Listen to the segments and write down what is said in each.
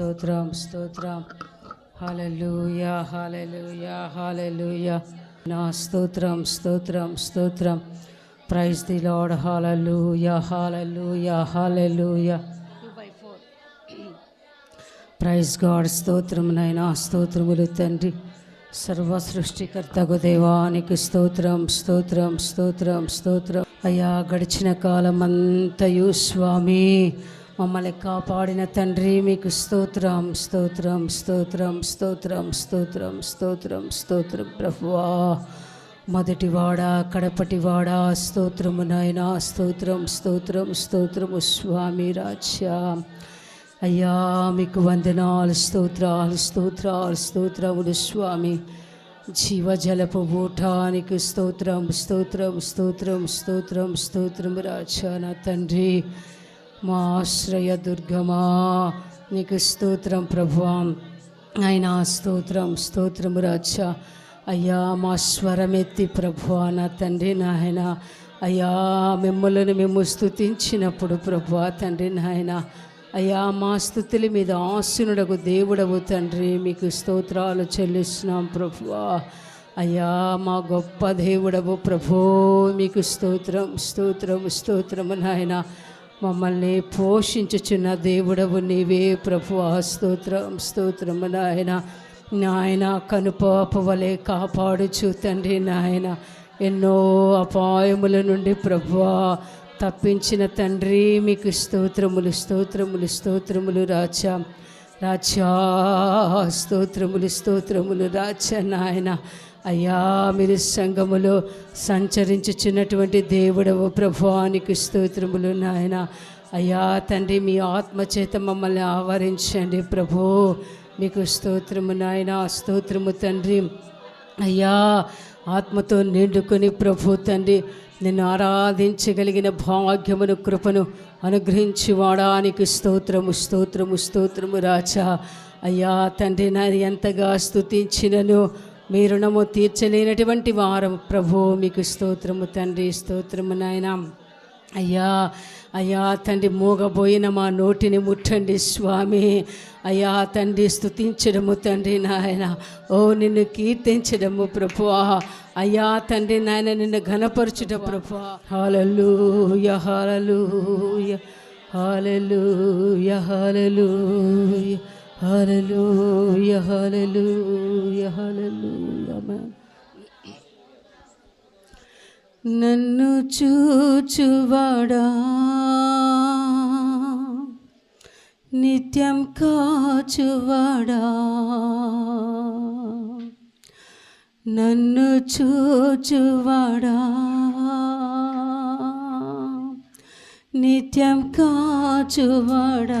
స్తోత్రం స్తోత్రం. Hallelujah hallelujah hallelujah నా స్తోత్రం స్తోత్రం స్తోత్రం. Praise the lord hallelujah hallelujah hallelujah praise god స్తోత్రమునైనా స్తోత్రములు తండ్రి. సర్వ సృష్టికర్తకు దేవానికి స్తోత్రం స్తోత్రం స్తోత్రం స్తోత్రం. అయ్యా గడిచిన కాలం అంతయు స్వామి. మమ్మల్ని కాపాడిన తండ్రి మీకు స్తోత్రం స్తోత్రం స్తోత్రం స్తోత్రం స్తోత్రం స్తోత్రం స్తోత్రం ప్రభువా. మొదటివాడ కడపటివాడ స్తోత్రము నాయనా స్తోత్రం స్తోత్రం స్తోత్రము స్వామి రాజ్యా. అయ్యా మీకు వందనాలు స్తోత్రాలు స్తోత్రాలు స్తోత్రములు స్వామి. జీవజలపు ఊటానికి స్తోత్రం స్తోత్రం స్తోత్రం స్తోత్రం స్తోత్రం రాజా నా తండ్రి. మా ఆశ్రయ దుర్గమా నీకు స్తోత్రం ప్రభువా. అయినా స్తోత్రం స్తోత్రము రాజా. అయ్యా మా స్వరమెత్తి ప్రభువా నా తండ్రి నాయన. అయ్యా మిమ్మల్ని మేము స్తుతించినప్పుడు ప్రభువా తండ్రి నాయన. అయ్యా మా స్థుతుల మీద ఆశనుడకు దేవుడవు తండ్రి. మీకు స్తోత్రాలు చెల్లిస్తున్నాం ప్రభువా. అయ్యా మా గొప్ప దేవుడవు ప్రభో మీకు స్తోత్రం స్తోత్రం స్తోత్రము నాయన. మమ్మల్ని పోషించుచున్న దేవుడవు నీవే. ప్రభు స్తోత్రం స్తోత్రము నాయన. నాయన కనుపాప వలె కాపాడుచు తండ్రి నాయన. ఎన్నో అపాయముల నుండి ప్రభువా తప్పించిన తండ్రి మీకు స్తోత్రములు స్తోత్రములు స్తోత్రములు రాచా. రాచా స్తోత్రములు స్తోత్రములు రాచా నాయన. అయ్యా మీరు సంఘములో సంచరించుచున్నటువంటి దేవుడవు ప్రభువానికి స్తోత్రములు నాయన. అయ్యా తండ్రి మీ ఆత్మచేత మమ్మల్ని ఆవరించండి ప్రభు. మీకు స్తోత్రము నాయన స్తోత్రము తండ్రి. అయ్యా ఆత్మతో నిండుకొని ప్రభు తండ్రి నిన్ను ఆరాధించగలిగిన భాగ్యమును కృపను అనుగ్రహించి వాడానికి స్తోత్రము స్తోత్రము స్తోత్రము రాజా. అయ్యా తండ్రి నాది ఎంతగా స్తుతించినను. మీ రుణము తీర్చలేనటువంటి వారం. ప్రభు మీకు స్తోత్రము తండ్రి స్తోత్రము నాయనా. అయ్యా అయ్యా తండ్రి మూగబోయిన మా నోటిని ముట్టండి స్వామి. అయ్యా తండ్రి స్థుతించడము తండ్రి నాయన. ఓ నిన్ను కీర్తించడము ప్రభు. అయ్యా తండ్రి నాయన నిన్ను ఘనపరచుట ప్రభు. హాలూయ హాలూయ హాలూయ హాలూయ Hallelujah, hallelujah, hallelujah, man. నన్ను చూచువాడా? నిత్యం కాచువాడా? నన్ను చూచువాడా? నిత్యం కాచువాడా?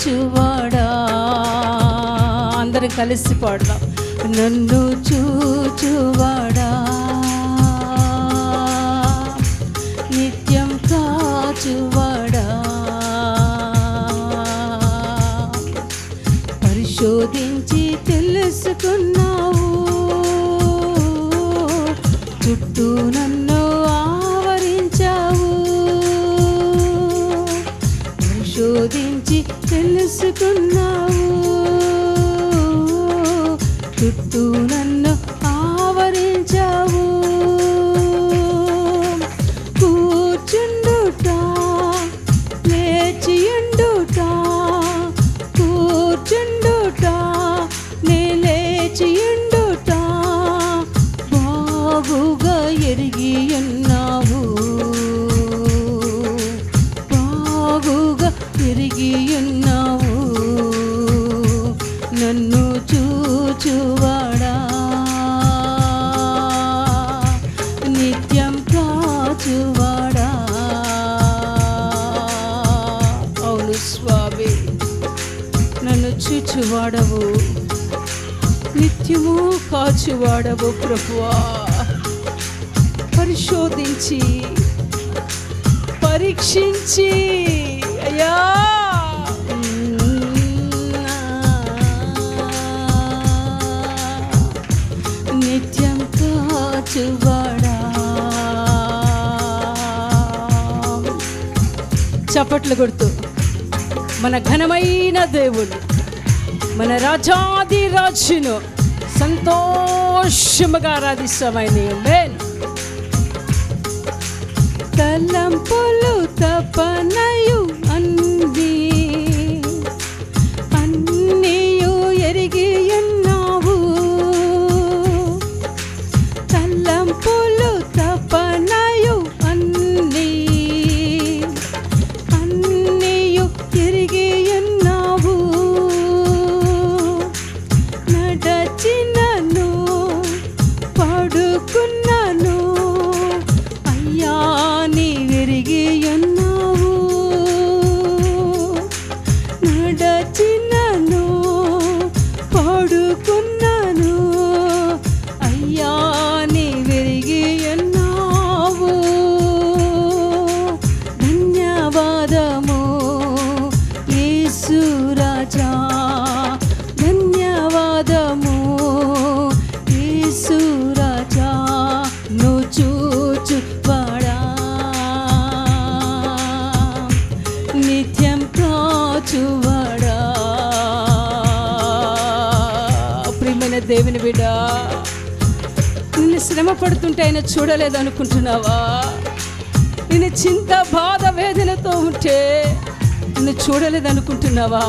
చూచువాడా? అందరం కలిసి పాడదాం. నన్ను చూచువాడా? నిత్యం కాచువాడా? పరిశోధించి తెలుసుకున్నావు. చుట్టూ నన్ను తెలుసుకున్నావు. చుట్టూ నన్ను స్వామి. నన్ను చూచువాడవు. నిత్యము కాచువాడవు ప్రభువా. పరిశోధించి పరీక్షించి అయ్యా. నిత్యం కాచువాడా. చప్పట్లు కొడుతూ. మన ఘనమైన దేవుడు మన రాజాది రాజును సంతోషముగా ఆరాధిస్తామని మేన్ తలంపులు తపనయు అంది నిన్ను శ్రమ పడుతుంటే ఆయన చూడలేదు అనుకుంటున్నావా నిన్ను చింత బాధ వేదనతో ఉంటే నిన్ను చూడలేదు అనుకుంటున్నావా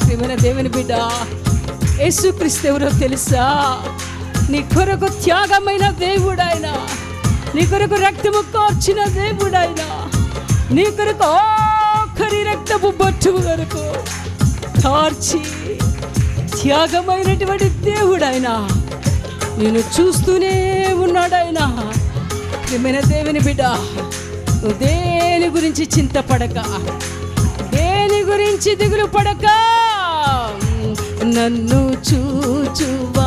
ప్రియమైన దేవుని బిడ్డ యేసుక్రీస్తు ఎవరో తెలుసా? నీ కొరకు త్యాగమైన దేవుడాయన నీ కొరకు రక్తము కార్చిన దేవుడాయన నీ కొరకు ఆఖరి రక్తము బొట్టు వరకు కార్చి త్యాగమైనటువంటి దేవుడైనా నేను చూస్తూనే ఉన్నాడాయన ప్రియమైన దేవుని బిడ్డ నువ్వు దేని గురించి చింతపడక దేని గురించి దిగులు పడక నన్ను చూచువాడా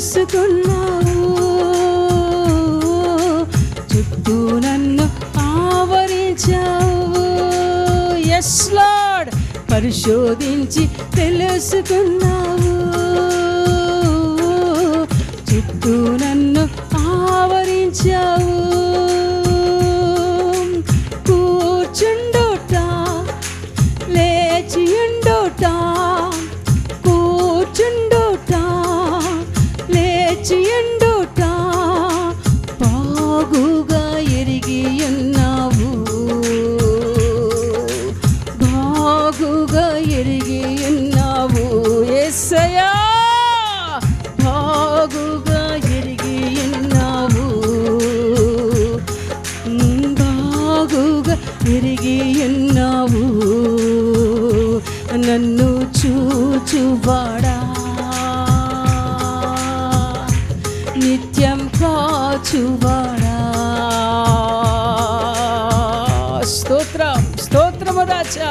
తెలుసుకున్నావు చుట్టూ నన్ను ఆవరించావు. ఎస్ పరిశోధించి తెలుసుకున్నావు. చుట్టూ నన్ను ఆవరించావు. వాడా? నిత్యం కాచువాడా? స్తోత్రం స్తోత్రము రాజా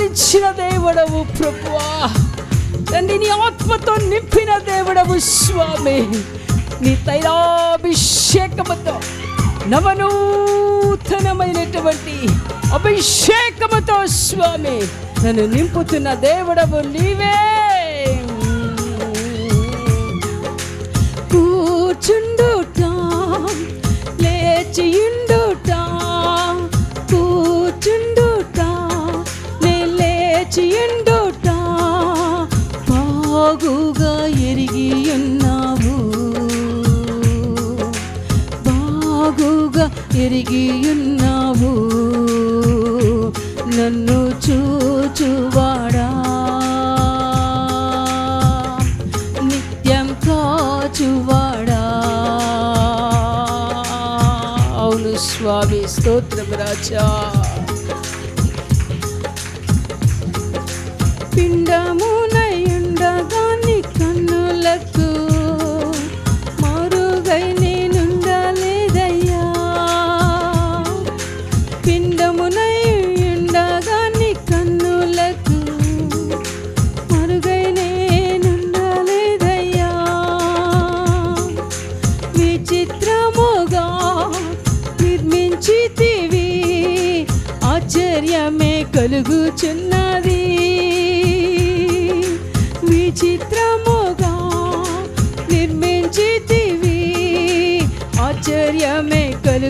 ఆవరించిన దేవుడవు ప్రభువా. తండ్రి నీ ఆత్మతో నింపిన దేవుడవు స్వామి. నీ తైలాభిషేకముతో నవనూతనమైనటువంటి అభిషేకముతో స్వామి నన్ను నింపుతున్న దేవుడవు నీవే. కూర్చుండుట లేచియుండు బాగుగా ఎరిగి ఉన్నావు నన్ను చూచువాడా. నిత్యం కాచువాడా. అవును స్వామి స్తోత్రం రాజా.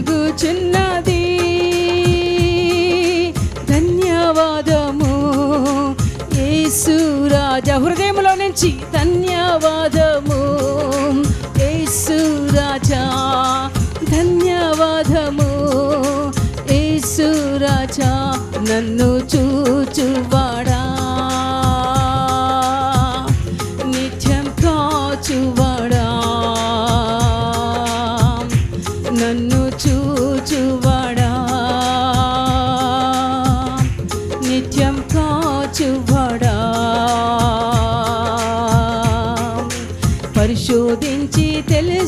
వెలుగుచున్నది. ధన్యవాదము. యేసు రాజా హృదయంలో నుంచి ధన్యవాదము. యేసు రాజా ధన్యవాదము. యేసు రాజా నన్ను చూచువాడా?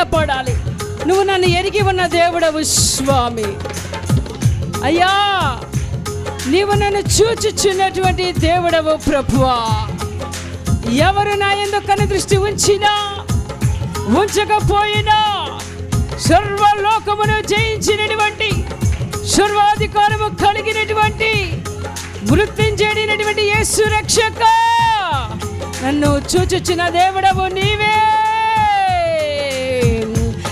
మనస్ఫూర్తిగా పడాలి నువ్వు నన్ను ఎరిగి ఉన్న దేవుడవు స్వామి. అయ్యా నీవు నన్ను చూచుచున్నటువంటి దేవుడవు ప్రభువా. ఎవరు నా ఎందుకని దృష్టి ఉంచినా ఉంచకపోయినా సర్వలోకమును జయించినటువంటి సర్వాధికారము కలిగినటువంటి మృత్యుంజేడినటువంటి యేసు రక్షక. నన్ను చూచుచిన దేవుడవు నీవే.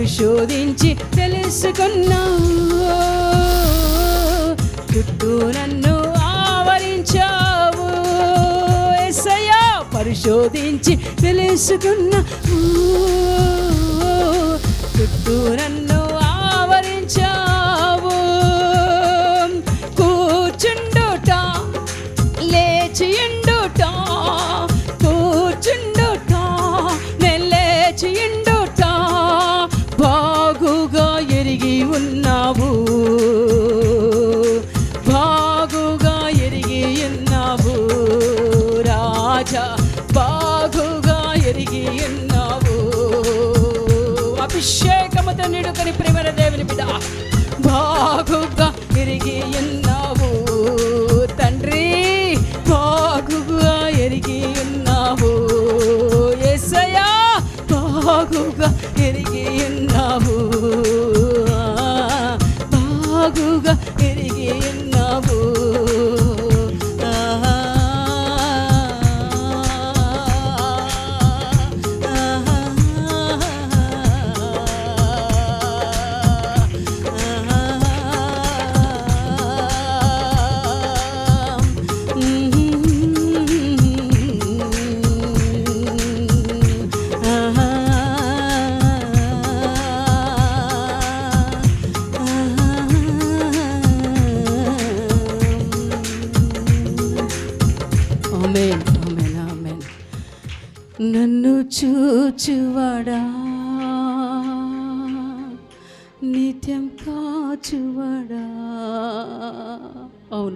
పరిశోధించి తెలుసుకున్నావు చుట్టూ నన్ను ఆవరించావు. ఎస్సయ్యా పరిశోధించి తెలుసుకున్న. చుట్టూ నన్ను నిడుకని ప్రేమర దేవుని బిడ్డ. బాగుగా ఎరిగి ఉన్నావు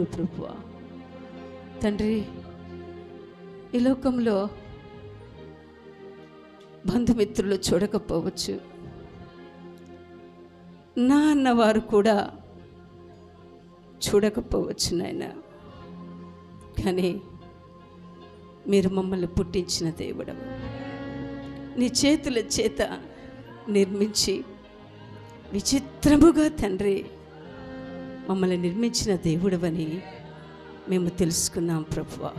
అవును ప్రభు తండ్రి ఈ లోకంలో బంధుమిత్రులు చూడకపోవచ్చు. నా అన్నవారు కూడా చూడకపోవచ్చు నాయన. కానీ మీరు మమ్మల్ని పుట్టించిన దేవుడవు. నీ చేతుల చేత నిర్మించి విచిత్రముగా తండ్రి మమ్మల్ని నిర్మించిన దేవుడవని మేము తెలుసుకున్నాం ప్రభువ.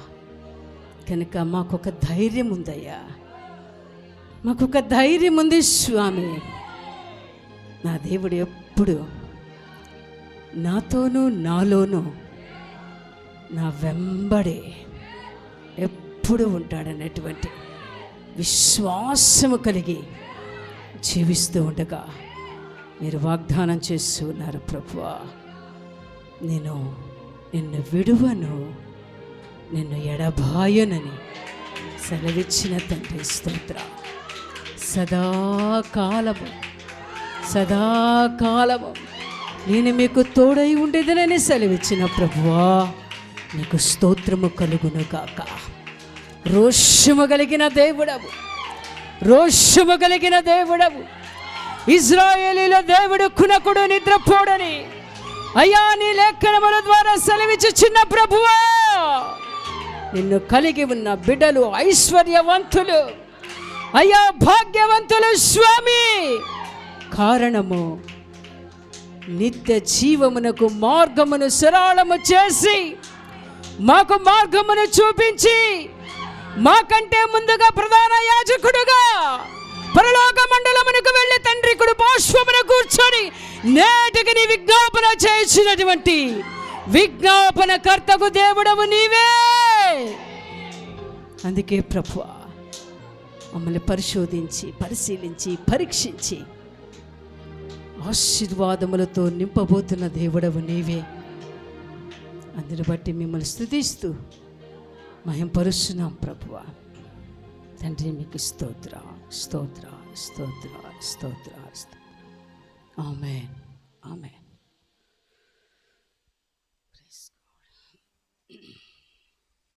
కనుక మాకొక ధైర్యం ఉందయ్యా. మాకొక ధైర్యం ఉంది స్వామి. నా దేవుడు ఎప్పుడు నాతోనూ నాలోనూ నా వెంబడే ఎప్పుడు ఉంటాడనేటువంటి విశ్వాసము కలిగి జీవిస్తూ ఉండగా మీరు వాగ్దానం చేస్తున్నారు ప్రభువా. నేను నిన్ను విడువను నిన్ను ఎడబాయనని సెలవిచ్చిన తండ్రి స్తోత్ర. సదాకాలము సదాకాలము నేను మీకు తోడై ఉండేదనని సెలవిచ్చిన ప్రభువా నీకు స్తోత్రము కలుగును కాక రోషము కలిగిన దేవుడవు రోషము కలిగిన దేవుడవు. ఇజ్రాయేలీల దేవుడు కునకుడు నిద్రపోడని అయ్యా నీ లేఖనముల ద్వారా సెలవిచ్చుచున్న ప్రభువా నిన్ను కలిగి ఉన్న బిడ్డలు ఐశ్వర్యవంతులు. అయ్యా భాగ్యవంతులు స్వామి. కారణము నిత్య జీవమునకు మార్గమును సరళము చేసి మాకు మార్గమును చూపించి మాకంటే ముందుగా ప్రధాన యాజకుడుగా పరలోక మండలమునకు వెళ్ళి తండ్రి కుడు బాష్పమున కూర్చొని నే చేసినటువంటి విజ్ఞాపన కర్తకు దేవుడవు నీవే. అందుకే ప్రభు మమ్మల్ని పరిశోధించి పరిశీలించి పరీక్షించి ఆశీర్వాదములతో నింపబోతున్న దేవుడవు నీవే. అందుని బట్టి మిమ్మల్ని స్థుతిస్తూ మహింపరుస్తున్నాం ప్రభువ. తండ్రి మీకు స్తోత్ర స్తోత్ర స్తోత్ర స్తోత్ర స్తోత్ర. ఆమె ఆమెన్.